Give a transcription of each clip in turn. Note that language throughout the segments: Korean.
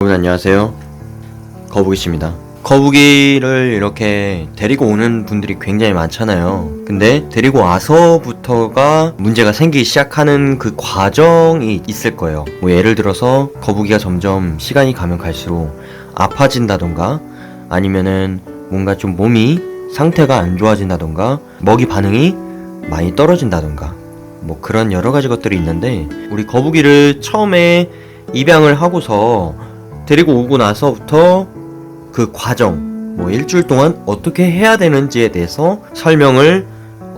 여러분 안녕하세요. 거북이씨입니다. 거북이를 이렇게 데리고 오는 분들이 굉장히 많잖아요. 근데 데리고 와서부터가 문제가 생기기 시작하는 그 과정이 있을 거예요. 뭐 예를 들어서 거북이가 점점 시간이 가면 갈수록 아파진다던가 아니면은 뭔가 좀 몸이 상태가 안 좋아진다던가 먹이 반응이 많이 떨어진다던가 뭐 그런 여러 가지 것들이 있는데 우리 거북이를 처음에 입양을 하고서 데리고 오고 나서부터 그 과정, 뭐 일주일 동안 어떻게 해야 되는지에 대해서 설명을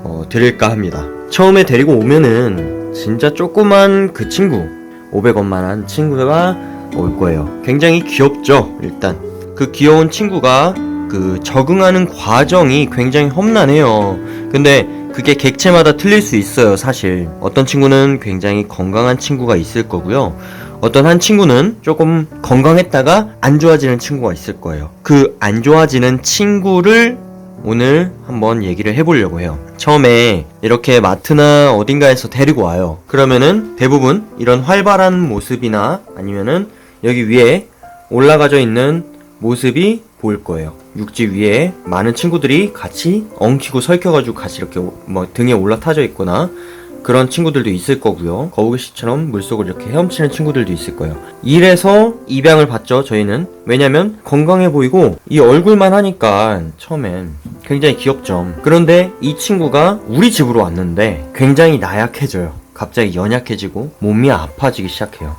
어, 드릴까 합니다. 처음에 데리고 오면은 진짜 조그만 그 친구, 500원만 한 친구가 올 거예요. 굉장히 귀엽죠, 일단. 그 귀여운 친구가 그 적응하는 과정이 굉장히 험난해요. 근데 그게 객체마다 틀릴 수 있어요, 사실. 어떤 친구는 굉장히 건강한 친구가 있을 거고요. 어떤 한 친구는 조금 건강했다가 안 좋아지는 친구가 있을 거예요. 그 안 좋아지는 친구를 오늘 한번 얘기를 해보려고 해요. 처음에 이렇게 마트나 어딘가에서 데리고 와요. 그러면은 대부분 이런 활발한 모습이나 아니면은 여기 위에 올라가져 있는 모습이 보일 거예요. 육지 위에 많은 친구들이 같이 엉키고 설켜가지고 같이 이렇게 뭐 등에 올라타져 있거나 그런 친구들도 있을 거고요. 거북이 씨처럼 물속을 이렇게 헤엄치는 친구들도 있을 거예요. 이래서 입양을 받죠, 저희는. 왜냐면 건강해 보이고 이 얼굴만 하니까 처음엔 굉장히 귀엽죠. 그런데 이 친구가 우리 집으로 왔는데 굉장히 나약해져요. 갑자기 연약해지고 몸이 아파지기 시작해요.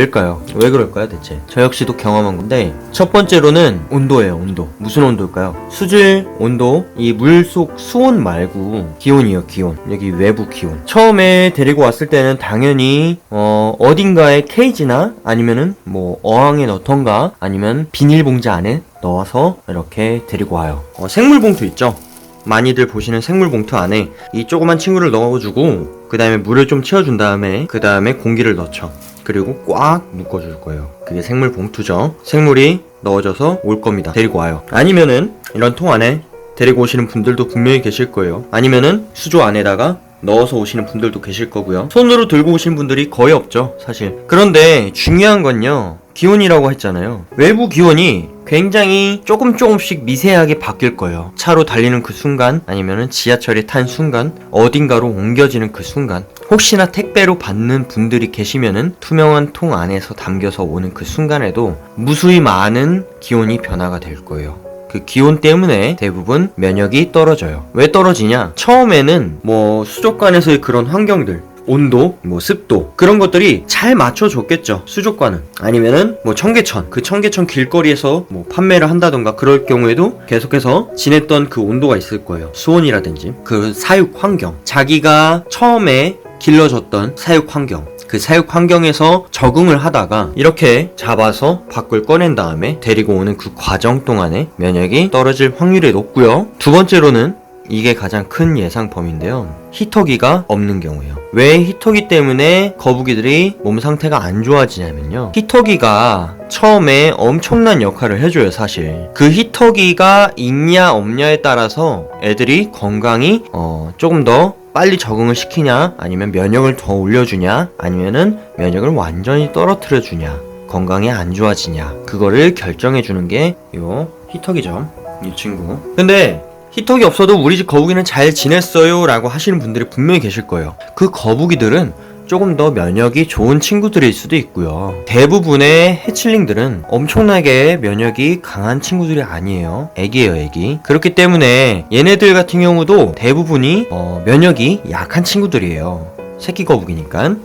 왜일까요? 왜 그럴까요, 대체? 저 역시도 경험한 건데, 첫 번째로는 온도예요, 온도. 무슨 온도일까요? 수질 온도, 이 물 속 수온 말고, 기온이요, 기온. 여기 외부 기온. 처음에 데리고 왔을 때는 당연히, 어, 어딘가에 케이지나, 아니면은, 뭐, 어항에 넣던가, 아니면 비닐봉지 안에 넣어서 이렇게 데리고 와요. 어, 생물봉투 있죠? 많이들 보시는 생물봉투 안에 이 조그만 친구를 넣어주고 그 다음에 물을 좀 채워준 다음에 그 다음에 공기를 넣죠 그리고 꽉 묶어줄 거예요. 그게 생물 봉투죠. 생물이 넣어져서 올 겁니다. 데리고 와요. 아니면은 이런 통 안에 데리고 오시는 분들도 분명히 계실 거예요. 아니면은 수조 안에다가 넣어서 오시는 분들도 계실 거고요. 손으로 들고 오시는 분들이 거의 없죠 사실. 그런데 중요한 건요 기온이라고 했잖아요. 외부 기온이 굉장히 조금 조금씩 미세하게 바뀔 거예요. 차로 달리는 그 순간, 아니면은 지하철에 탄 순간, 어딘가로 옮겨지는 그 순간, 혹시나 택배로 받는 분들이 계시면은 투명한 통 안에서 담겨서 오는 그 순간에도 무수히 많은 기온이 변화가 될 거예요. 그 기온 때문에 대부분 면역이 떨어져요. 왜 떨어지냐? 처음에는 뭐 수족관에서의 그런 환경들, 온도, 뭐 습도 그런 것들이 잘 맞춰줬겠죠 수족관은. 아니면은 뭐 청계천 그 청계천 길거리에서 뭐 판매를 한다던가 그럴 경우에도 계속해서 지냈던 그 온도가 있을 거예요. 수온이라든지 그 사육 환경. 자기가 처음에 길러졌던 사육 환경. 그 사육 환경에서 적응을 하다가 이렇게 잡아서 밖을 꺼낸 다음에 데리고 오는 그 과정 동안에 면역이 떨어질 확률이 높고요. 두 번째로는 이게 가장 큰 예상 범위인데요. 히터기가 없는 경우예요. 왜 히터기 때문에 거북이들이 몸 상태가 안 좋아지냐면요. 히터기가 처음에 엄청난 역할을 해줘요, 사실. 그 히터기가 있냐 없냐에 따라서 애들이 건강이 어, 조금 더 빨리 적응을 시키냐, 아니면 면역을 더 올려주냐, 아니면은 면역을 완전히 떨어뜨려 주냐, 건강이 안 좋아지냐, 그거를 결정해 주는 게 요 히터기죠. 이 친구. 근데 히터기 없어도 우리 집 거북이는 잘 지냈어요 라고 하시는 분들이 분명히 계실 거예요. 그 거북이들은 조금 더 면역이 좋은 친구들일 수도 있고요. 대부분의 해칠링들은 엄청나게 면역이 강한 친구들이 아니에요. 애기예요, 애기. 그렇기 때문에 얘네들 같은 경우도 대부분이 어, 면역이 약한 친구들이에요. 새끼 거북이니까.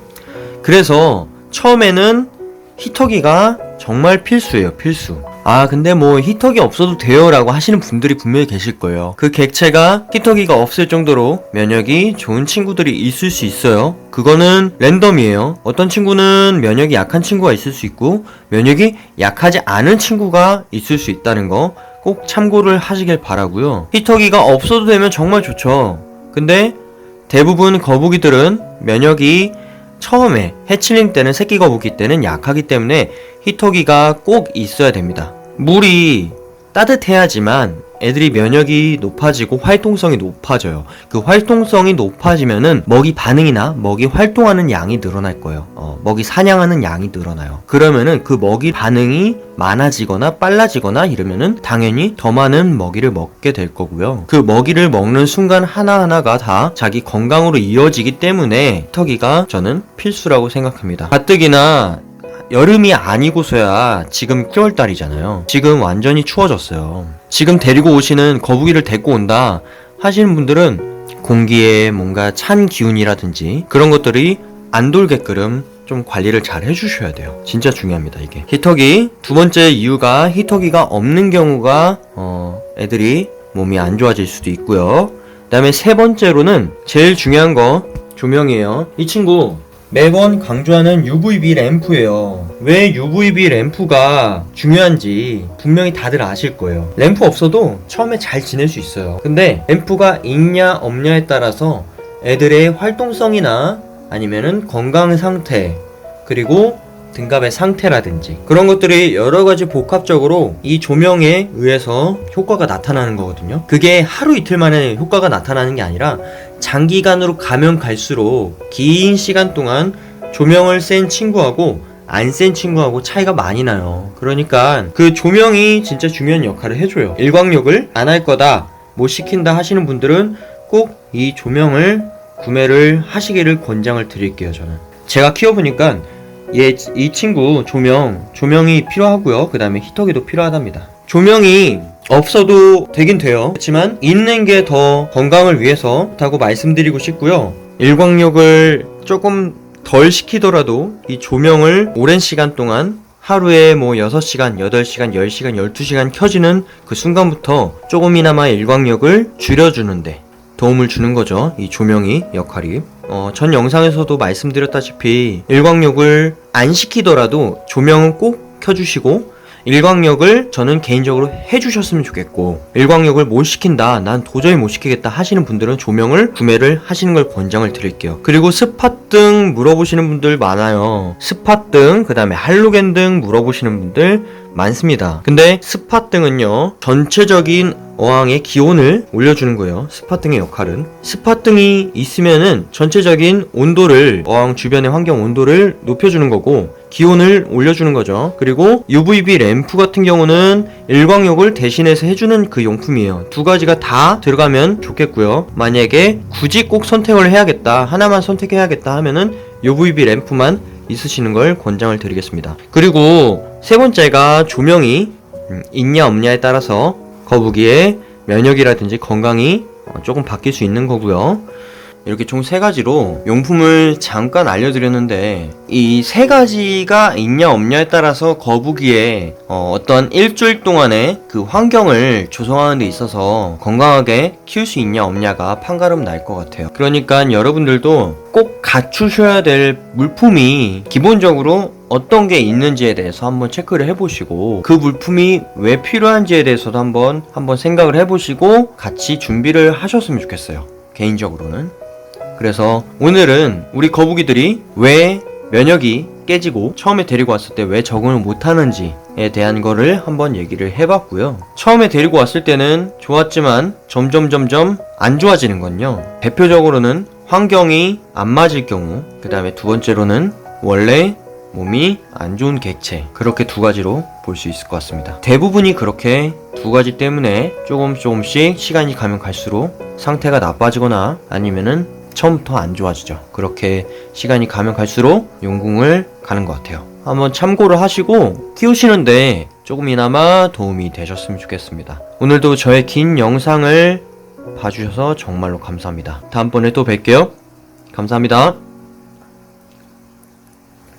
그래서 처음에는 히터기가 정말 필수예요, 필수. 아, 근데 뭐 히터기 없어도 돼요 라고 하시는 분들이 분명히 계실 거예요. 그 객체가 히터기가 없을 정도로 면역이 좋은 친구들이 있을 수 있어요. 그거는 랜덤이에요. 어떤 친구는 면역이 약한 친구가 있을 수 있고, 면역이 약하지 않은 친구가 있을 수 있다는 거 꼭 참고를 하시길 바라고요. 히터기가 없어도 되면 정말 좋죠. 근데 대부분 거북이들은 면역이 처음에 해칠링 때는 새끼 거북이 때는 약하기 때문에 히터기가 꼭 있어야 됩니다. 물이 따뜻해야지만 애들이 면역이 높아지고 활동성이 높아져요. 그 활동성이 높아지면은 먹이 반응이나 먹이 활동하는 양이 늘어날 거예요. 어, 먹이 사냥하는 양이 늘어나요. 그러면은 그 먹이 반응이 많아지거나 빨라지거나 이러면은 당연히 더 많은 먹이를 먹게 될 거고요. 그 먹이를 먹는 순간 하나하나가 다 자기 건강으로 이어지기 때문에 턱이가 저는 필수라고 생각합니다. 가뜩이나 여름이 아니고서야 지금 10월달이잖아요. 지금 완전히 추워졌어요. 지금 데리고 오시는 거북이를 데리고 온다 하시는 분들은 공기에 뭔가 찬 기운이라든지 그런 것들이 안 돌게끔 좀 관리를 잘 해주셔야 돼요. 진짜 중요합니다, 이게. 히터기. 두 번째 이유가 히터기가 없는 경우가, 어, 애들이 몸이 안 좋아질 수도 있고요. 그 다음에 세 번째로는 제일 중요한 거 조명이에요. 이 친구 매번 강조하는 UVB 램프예요. 왜 UVB 램프가 중요한지 분명히 다들 아실 거예요. 램프 없어도 처음에 잘 지낼 수 있어요. 근데 램프가 있냐 없냐에 따라서 애들의 활동성이나 아니면은 건강 상태 그리고 등갑의 상태라든지 그런 것들이 여러 가지 복합적으로 이 조명에 의해서 효과가 나타나는 거거든요. 그게 하루 이틀 만에 효과가 나타나는 게 아니라 장기간으로 가면 갈수록 긴 시간 동안 조명을 센 친구하고 안 센 친구하고 차이가 많이 나요. 그러니까 그 조명이 진짜 중요한 역할을 해줘요. 일광욕을 안 할 거다, 못 시킨다 하시는 분들은 꼭 이 조명을 구매를 하시기를 권장을 드릴게요, 저는. 제가 키워보니까 얘, 이 친구 조명, 조명이 필요하고요. 그 다음에 히터기도 필요하답니다. 조명이 없어도 되긴 돼요. 그렇지만 있는 게 더 건강을 위해서 다고 말씀드리고 싶고요. 일광욕을 조금 덜 시키더라도 이 조명을 오랜 시간 동안 하루에 뭐 6시간, 8시간, 10시간, 12시간 켜지는 그 순간부터 조금이나마 일광욕을 줄여주는데 도움을 주는 거죠. 이 조명이 역할이. 어, 전 영상에서도 말씀드렸다시피 일광욕을 안 시키더라도 조명은 꼭 켜주시고 일광욕을 저는 개인적으로 해주셨으면 좋겠고 일광욕을 못 시킨다 난 도저히 못 시키겠다 하시는 분들은 조명을 구매를 하시는 걸 권장을 드릴게요. 그리고 스팟등 물어보시는 분들 많아요. 스팟등 그 다음에 할로겐 등 물어보시는 분들 많습니다. 근데 스팟등은요 전체적인 어항의 기온을 올려주는 거예요. 스팟등의 역할은. 스팟등이 있으면은 전체적인 온도를 어항 주변의 환경 온도를 높여주는 거고 기온을 올려주는 거죠. 그리고 UVB 램프 같은 경우는 일광욕을 대신해서 해주는 그 용품이에요. 두 가지가 다 들어가면 좋겠고요. 만약에 굳이 꼭 선택을 해야겠다 하나만 선택해야겠다 하면은 UVB 램프만 있으시는 걸 권장을 드리겠습니다. 그리고 세 번째가 조명이 음, 있냐 없냐에 따라서 거북이의 면역이라든지 건강이 어, 조금 바뀔 수 있는 거고요. 이렇게 총 세 가지로 용품을 잠깐 알려드렸는데 이 세 가지가 있냐 없냐에 따라서 거북이의 어, 떤 일주일 동안의 그 환경을 조성하는 데 있어서 건강하게 키울 수 있냐 없냐가 판가름 날 것 같아요. 그러니까 여러분들도 꼭 갖추셔야 될 물품이 기본적으로 어떤 게 있는지에 대해서 한번 체크를 해보시고 그 물품이 왜 필요한지에 대해서도 한번 한번 생각을 해보시고 같이 준비를 하셨으면 좋겠어요. 개인적으로는. 그래서 오늘은 우리 거북이들이 왜 면역이 깨지고 처음에 데리고 왔을 때 왜 적응을 못하는지에 대한 거를 한번 얘기를 해봤고요. 처음에 데리고 왔을 때는 좋았지만 점점 점점 안 좋아지는 건요. 대표적으로는 환경이 안 맞을 경우, 그 다음에 두 번째로는 원래 몸이 안 좋은 객체 그렇게 두 가지로 볼 수 있을 것 같습니다. 대부분이 그렇게 두 가지 때문에 조금 조금씩 시간이 가면 갈수록 상태가 나빠지거나 아니면은 처음부터 안 좋아지죠. 그렇게 시간이 가면 갈수록 용궁을 가는 것 같아요. 한번 참고를 하시고 키우시는데 조금이나마 도움이 되셨으면 좋겠습니다. 오늘도 저의 긴 영상을 봐주셔서 정말로 감사합니다. 다음번에 또 뵐게요. 감사합니다.